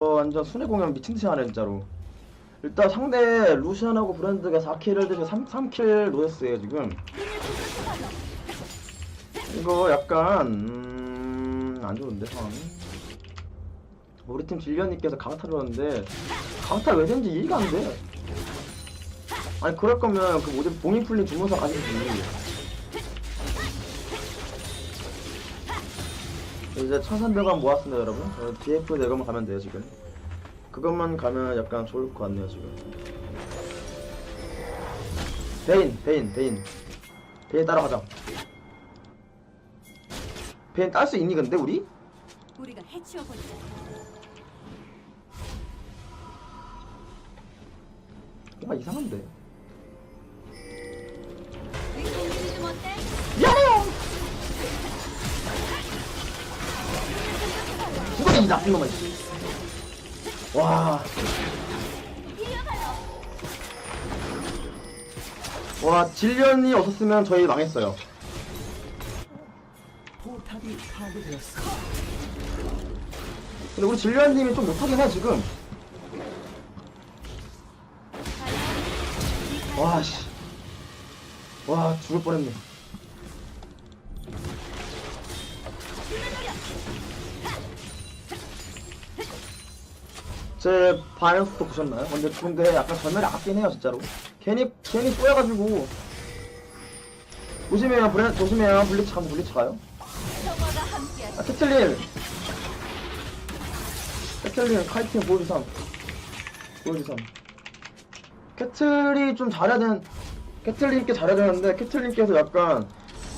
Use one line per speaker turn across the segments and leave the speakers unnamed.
어, 완전 순회 공연 미친 듯이 하네 진짜로. 일단 상대 루시안하고 브랜드가 4킬을 드시고 3, 3킬 노렸어요 지금. 이거 약간 음... 안 좋은데 상황이? 우리 팀 질리언님께서 강타 줬는데 강타 왜 된지 이해가 안돼. 아니 그럴 거면 그 뭐지 봉인 풀린 주문서 가지지 이제 1300원 모았습니다 여러분. 어, DF 대검만 가면 돼요 지금. 그것만 가면 약간 좋을 것 같네요 지금. 베인 베인 베인. 베인 따라가자. 베인 딸 수 있니 근데 우리?
우리가 해치워버리자.
뭔가 이상한데 이거 이 나쁜 놈아 와 와, 질련이 없었으면 저희 망했어요.
포탑이 파괴되었습니다.
근데 우리 질련님이 좀 못하긴 해, 지금. 와, 씨. 와, 죽을 뻔했네. 제 바이오스도 보셨나요? 근데, 근데 약간 전멸이 아깝긴 해요, 진짜로. 괜히, 괜히 쏘여가지고. 조심해요, 브레, 조심해요. 블리츠 가면 블리츠 가요. 아, 캐틀린! 캐틀린 카이팅 보여주삼. 보여주삼. 캐틀이 좀 잘해야 되는, 캐틀린께 잘해야 되는데, 캐틀린께서 약간,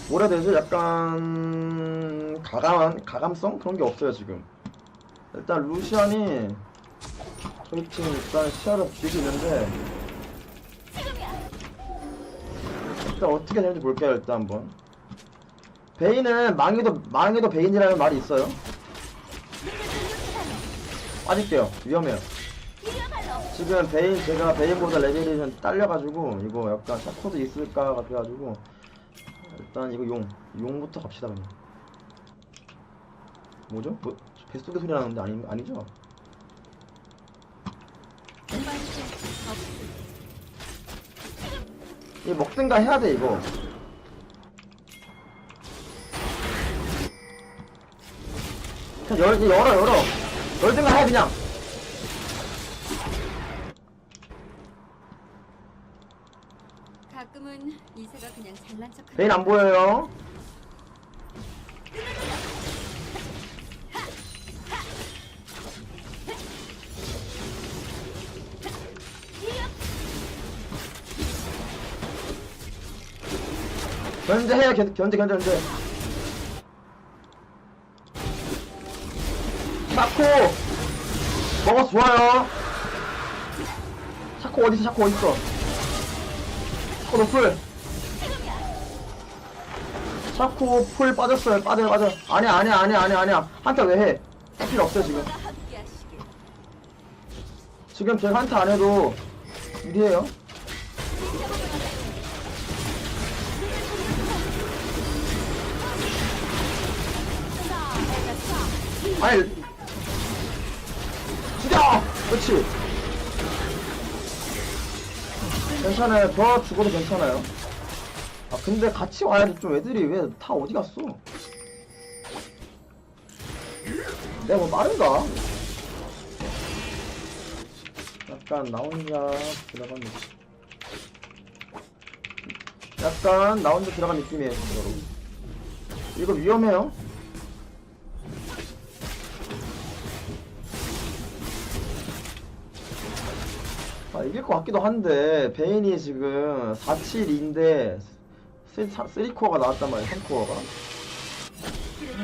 뭐라 해야 되지? 약간, 가감한, 가감성? 그런 게 없어요, 지금. 일단, 루시안이, 팀 일단 시야를 있는데, 일단 어떻게 되는지 볼게요, 일단 한번. 베인은 망해도 망해도 베인이라는 말이 있어요. 빠질게요. 위험해요. 지금 베인 제가 베인보다 레벨이 좀 딸려가지고 이거 약간 샤코도 있을까 같아가지고 일단 이거 용 용부터 갑시다 그냥. 뭐죠? 뭐 뱃속에 소리 나는데 아니 아니죠? 이 먹든가 해야 돼 이거. 그냥 열, 열어, 열어. 열든가 해, 그냥.
가끔은 이세가 그냥 잘난 척하는.
베인 안 보여요. 견제해요, 견- 견제, 견제, 견제. 샤코! 먹어서 좋아요. 샤코 어딨어, 샤코 어딨어. 샤코 노플. 샤코 풀 빠졌어요. 빠져, 빠져. 아니야, 아니야, 아니야, 아니야, 아니야. 한타 왜 해? 할 필요 없어, 지금. 지금 제가 한타 안 해도 유리해요. 아니, 죽여! 그렇지. 괜찮아요. 더 죽어도 괜찮아요. 아, 근데 같이 와야지. 좀 애들이 왜 다 어디 갔어? 내가 뭐 빠른가? 약간 나 혼자 들어간 느낌. 약간 나 혼자 들어간 느낌이에요, 진짜로. 이거 위험해요. 이길 것 같기도 한데, 베인이 지금 4-7인데, 3코어가 나왔단 말이야, 3코어가.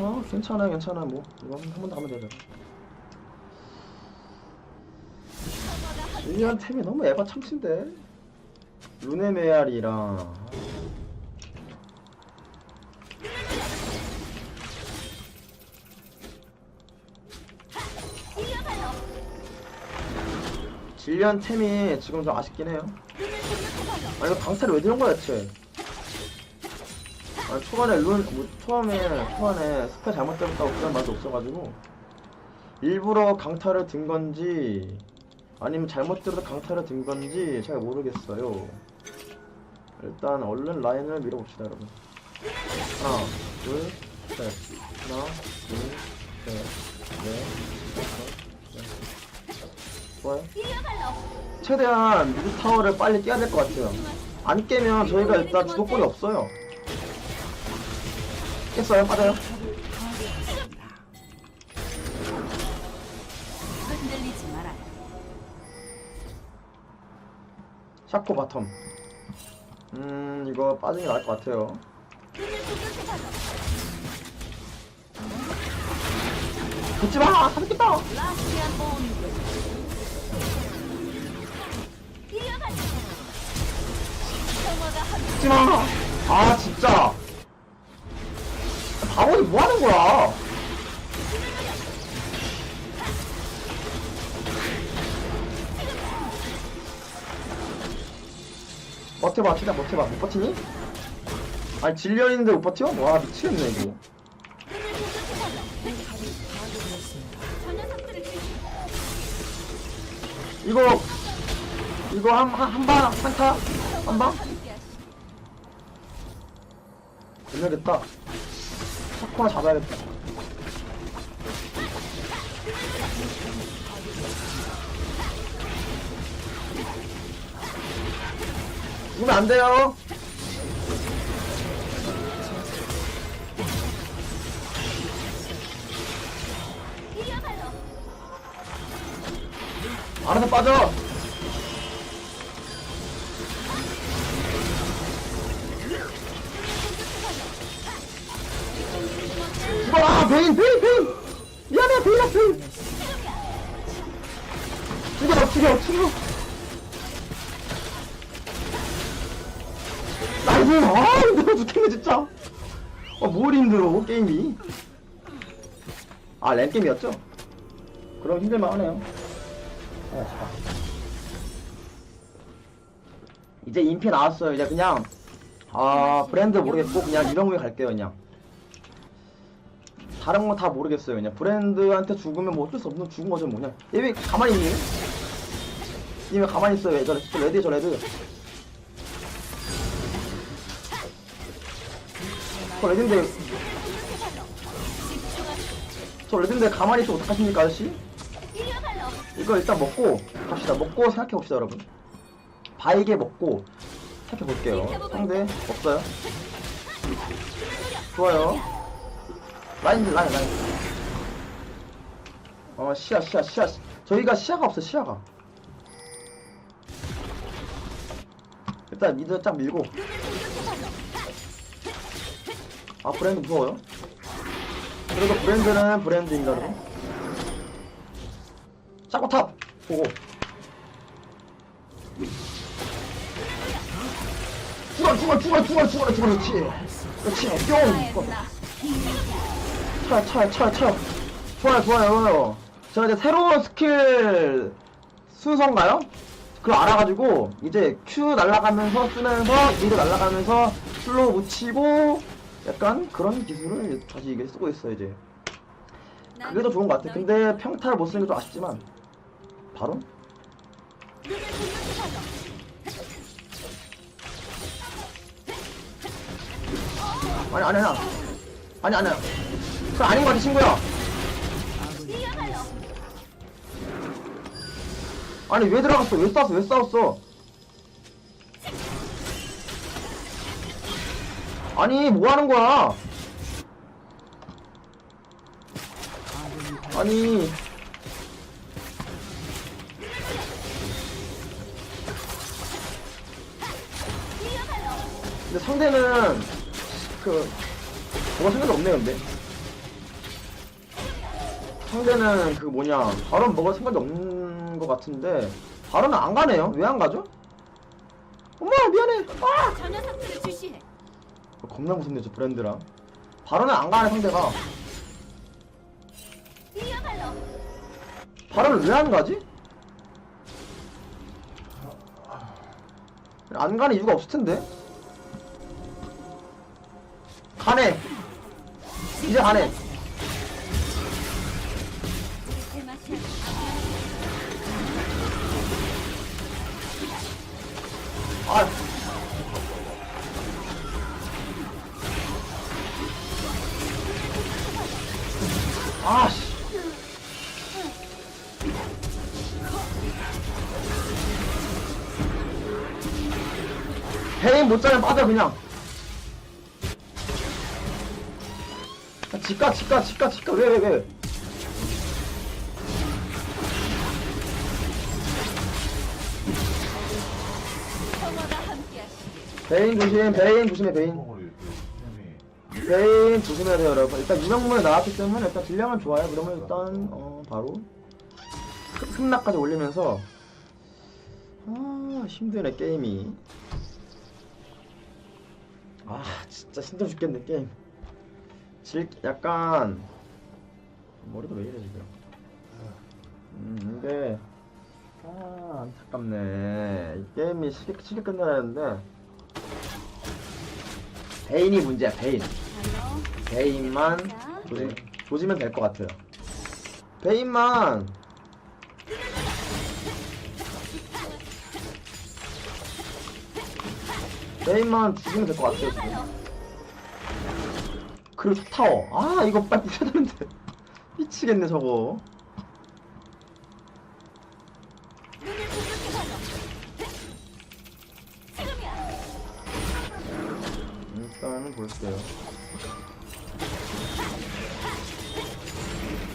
어, 괜찮아, 괜찮아, 뭐. 이거 한 번 더 하면 되죠. 일리안 템이 너무 에바 참친데? 루네 메아리랑. 질리안 템이 지금 좀 아쉽긴 해요. 아, 이거 방패를 왜 들은 거야, 대체? 아, 초반에 룬, 뭐, 처음에, 초반에 스페 잘못 잡았다고 그런 말도 없어가지고. 일부러 강타를 든 건지 아니면 잘못 들어서 강타를 든 건지 잘 모르겠어요. 일단 얼른 라인을 밀어봅시다 여러분. 하나, 둘, 셋. 하나, 둘, 셋, 넷, 다섯, 여섯. 좋아요. 최대한 미드 타워를 빨리 깨야 될 것 같아요. 안 깨면 저희가 일단 주도권이 없어요. 깼어요? 빠져요?
흔들리지 말아요.
샤코 바텀. 음, 이거 빠지는 게 나을 것 같아요. 붙지 마!
라스티안. 평화가 함께
붙지 마! 아, 진짜! 바보이 뭐 하는 거야? 버텨봐, 최대한 버텨봐. 못 버티니? 아니, 질련인데 못 버텨? 와, 미치겠네, 이거. 이거, 이거 한, 한, 한 방, 한 타? 한 방? 샤코 하나 잡아야겠다. 죽으면 안 돼요. 알아서 빠져. 베인 베인 베인 미안해 베인 죽여 죽여 죽여 나이스 아 힘들어 죽겠네 진짜. 아 뭘 힘들어 게임이? 아 랜게임이었죠? 그럼 힘들만 하네요. 아, 자. 이제 인피 나왔어요. 이제 그냥 아 브랜드 모르겠고 그냥 이런 거에 갈게요 그냥 다른 거다 모르겠어요. 그냥 브랜드한테 죽으면 뭐 어쩔 수 없는 죽은 거죠 뭐냐. 얘왜 가만히 있니? 얘왜 가만히 있어요? 저, 저 레드 저 레드. 저 레드인데 저 레드인데 가만히 있으면 어떡하십니까 아저씨? 이거 일단 먹고 갑시다. 먹고 생각해 봅시다 여러분. 바이게 먹고 생각해 볼게요. 상대 없어요. 좋아요. 라인 라인 라인. 어 시야 시야 시야. 저희가 시야가 없어 시야가. 일단 미드 쫙 밀고. 아 브랜드 무서워요? 그래도 브랜드는 브랜드입니다 여러분 샤코탑! 보고. 죽어 죽어 죽어 죽어 죽어 죽어. 그렇지. 그렇지. 뿅 차요 차요 차요 차요 좋아요 좋아요. 제가 이제 새로운 스킬 순서인가요? 그걸 알아가지고 이제 Q 날아가면서 쓰면서 미드 날아가면서 슬로우 묻히고 약간 그런 기술을 다시 이게 쓰고 있어요 이제. 그게 더 좋은 것 같아 근데 평타를 못 쓰는 게 좀 아쉽지만 바로? 아니 아니야. 아니 아니야 그거 아닌 것 같아 친구야. 아니 왜 들어갔어? 왜 싸웠어? 왜 싸웠어? 아니 뭐 하는 거야? 아니. 근데 상대는 그 뭐가 생각이 없네 근데 상대는 그 뭐냐 바로 뭐가 생각이 없는 것 같은데 바로는 안 가네요 왜 안 가죠? 엄마 미안해 아!
저 녀석들을 주시해.
겁나 무섭네 저 브랜드랑 바로는 안 가네 상대가 바로는 왜안 가지? 안 가는 이유가 없을 텐데 가네 이제 가네 아. 아, 씨. 베인 못 자면 빠져, 그냥. 아, 집가, 집가, 집가, 집가. 왜, 왜, 왜.
평
베인 조심, 베인 조심해, 베인. 베인 조심해야 돼요, 여러분. 일단 유명문에 나왔기 때문에 일단 딜량은 좋아요. 그러면 일단, 어, 바로. 흠- 흠락까지 올리면서. 아, 힘드네, 게임이. 아, 진짜 힘들어 죽겠네, 게임. 질, 약간. 머리가 왜 이래, 지금. 음, 근데. 아, 안타깝네. 이 게임이 쉽게, 쉽게 끝나야 되는데. 베인이 문제야, 베인. 베인만 조심, 조지면 될 것 같아요. 베인만 베인만 죽이면 될 것 같아요. 지금. 그리고 타워. 아 이거 빨리 부셔야 되는데 미치겠네 저거.
눈을 공격해봐요. 지금이야.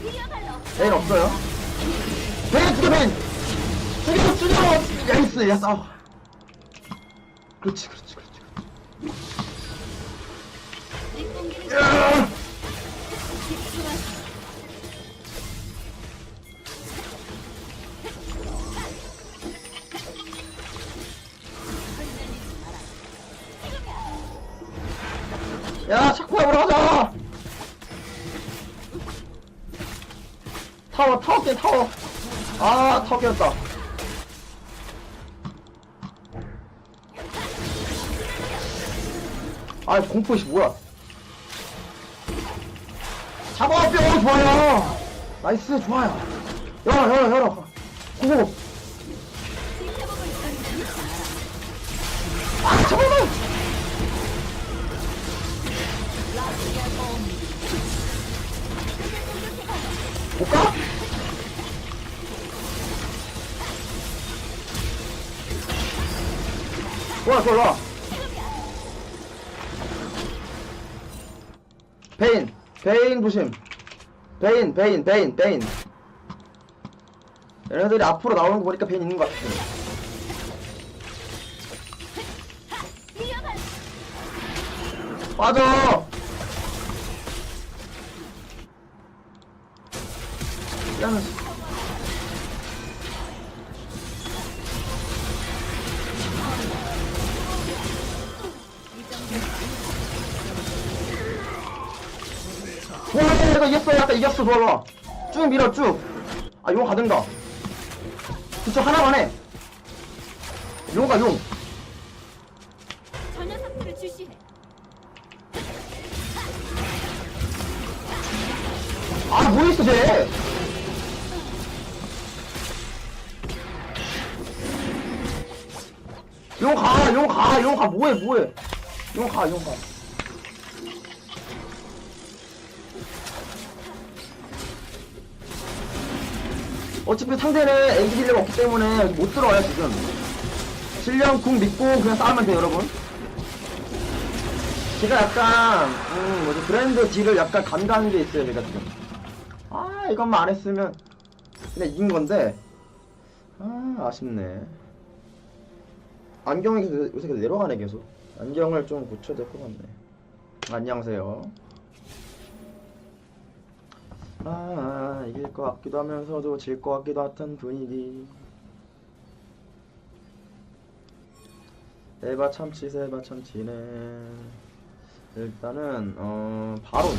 이어갈로.
베인 없어요? 베인 죽여 베인! 죽여 죽여! 야이스 아. 그렇지 그렇지 야, 자꾸 잡으러 가자! 타워, 타워 깨, 타워. 아, 타워 깨졌다. 아, 공포시 뭐야? 잡아, 뿅! 좋아요! 나이스, 좋아요. 열어, 열어, 열어. 고고! 좋아, 좋아. 베인, 베인 조심. 베인, 베인, 베인, 베인. 얘네들이 앞으로 나오는 거 보니까 베인 있는 것 같아. 빠져! 야, 오, 이거 이겼어, 약간 이겼어, 좋아. 쭉 밀어, 쭉. 아, 용 가든가. 그쵸, 하나만 해. 용 가, 용.
저 녀석들을 주시해.
아, 뭐 있어, 쟤? 용 가, 용 가, 용 가, 뭐해, 뭐해. 용 가, 용 가. 어차피 상대는 애기 딜레가 없기 때문에 못 들어와요, 지금. 실력 궁 믿고 그냥 싸우면 돼요, 여러분. 제가 약간, 음, 뭐지, 브랜드 딜을 약간 간과하는 게 있어요, 제가 지금. 아, 이것만 안 했으면 그냥 이긴 건데. 아, 아쉽네. 안경이 요새 계속 내려가네, 계속. 안경을 좀 고쳐야 될 것 같네. 안녕하세요. 아, 이길 것 같기도 하면서도 질 것 같기도 같은 분위기. 에바 참치, 세바 참치네. 일단은, 어, 바론.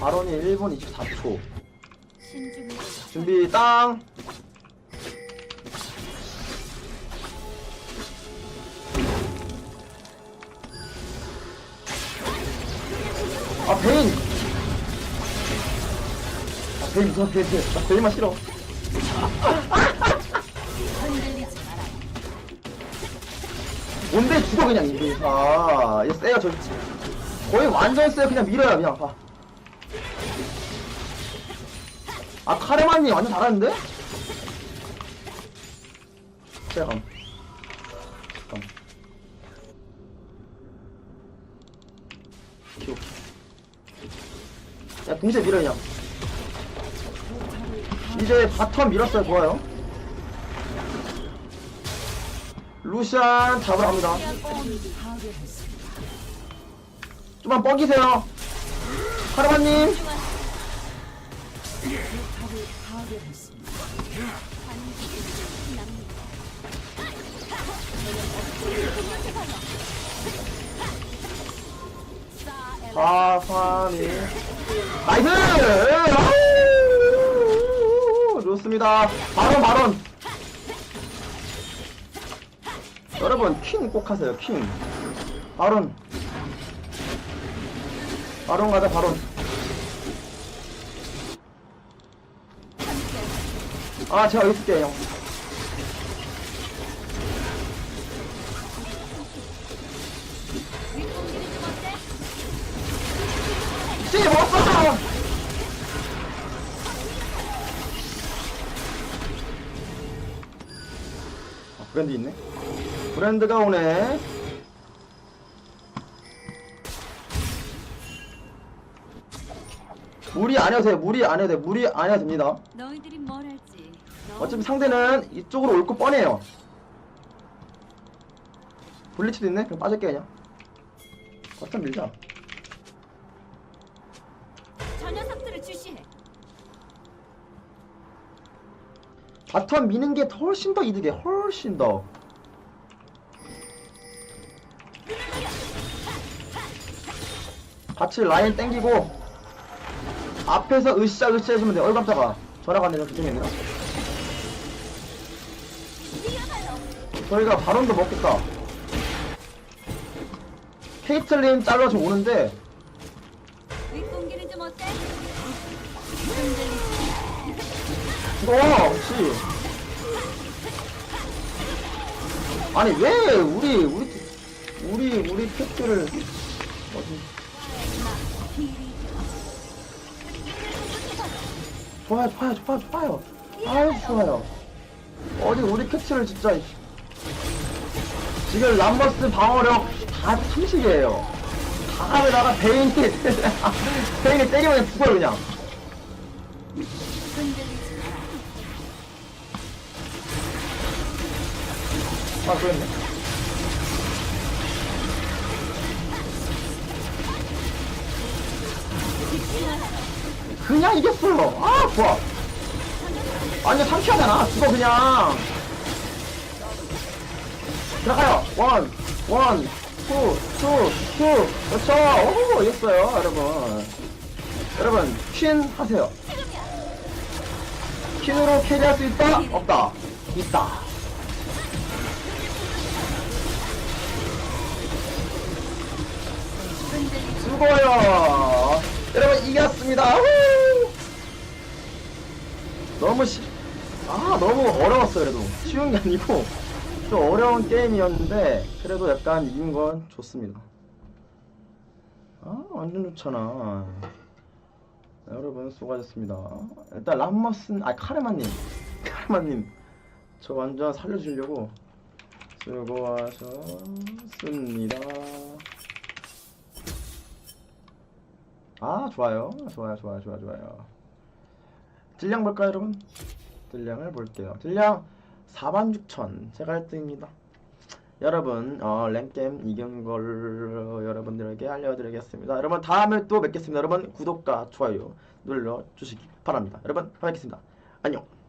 바론이 1분 24초.
신중히.
준비, 땅! 아, 베인! 여기 무슨 뒤에 뒤에 나 제일만 싫어 뭔데 죽어 그냥 아, 이거 아얘 쎄요 저 거의 완전 쎄요. 그냥 밀어요 그냥. 아, 아 카레만이 완전 잘하는데? 잠깐 잠깐 키워 야 동시에 밀어 그냥. 이제 바텀 밀었어요 좋아요 루시안 잡으러 갑니다. 좀만 뻐기세요 카르마님. 아, 4, 3, 2. 나이스! 좋습니다. 바론, 바론. 여러분, 퀸꼭 하세요, 퀸. 바론. 바론 가자, 바론. 아, 제가 여기 있을게요, 브랜드 있네? 브랜드가 오네. 무리 안 해도 돼, 무리 안 해도 돼, 무리 안 해도 됩니다.
너희들이 뭘 할지.
어차피 상대는 이쪽으로 올 거 뻔해요. 블리츠도 있네? 그럼 빠질게, 그냥. 버튼 밀자. 바텀 미는 게 훨씬 더 이득해, 훨씬 더. 같이 라인 땡기고 앞에서 으쌰 으쌰 해주면 돼. 어이 깜짝아. 전화가 왔네. 좀 조심했네요. 저희가 바론도 먹겠다. 케이틀린 잘라서 오는데 이거 혹시 아니 왜 우리 우리 우리 우리 팩트를 어디? 좋아요 좋아요 좋아요 좋아요. 아유 좋아요. 어디 우리 캡츠를 진짜 지금 람버스 방어력 다 30이에요. 다음에다가 베인이 베인이 때리면 죽어요 그냥 아 그랬네. 그냥 이겼어요 아 좋아. 아니 상쾌하잖아. 죽어 그냥. 들어가요. 원, 원, 투, 투, 투. 그렇죠. 오 이겼어요 여러분. 여러분 퀸 하세요. 퀸으로 캐리할 수 있다? 없다. 있다 수고요. 여러분 이겼습니다. 후! 너무 시, 아 너무 어려웠어요 그래도 쉬운 게 아니고 좀 어려운 게임이었는데 그래도 약간 이긴 건 좋습니다. 아 완전 좋잖아. 여러분 수고하셨습니다. 일단 람머슨 아 카르마님 카르마님 저 완전 살려주려고 수고하셨습니다. 아 좋아요. 좋아요 좋아요 좋아요 좋아요. 딜량 볼까요 여러분? 딜량을 볼게요. 딜량 46,000 제가 1등입니다. 여러분 어, 랭겜 이긴 걸 여러분들에게 알려드리겠습니다. 여러분 다음에 또 뵙겠습니다. 여러분 구독과 좋아요 눌러주시기 바랍니다. 여러분 뵙겠습니다. 안녕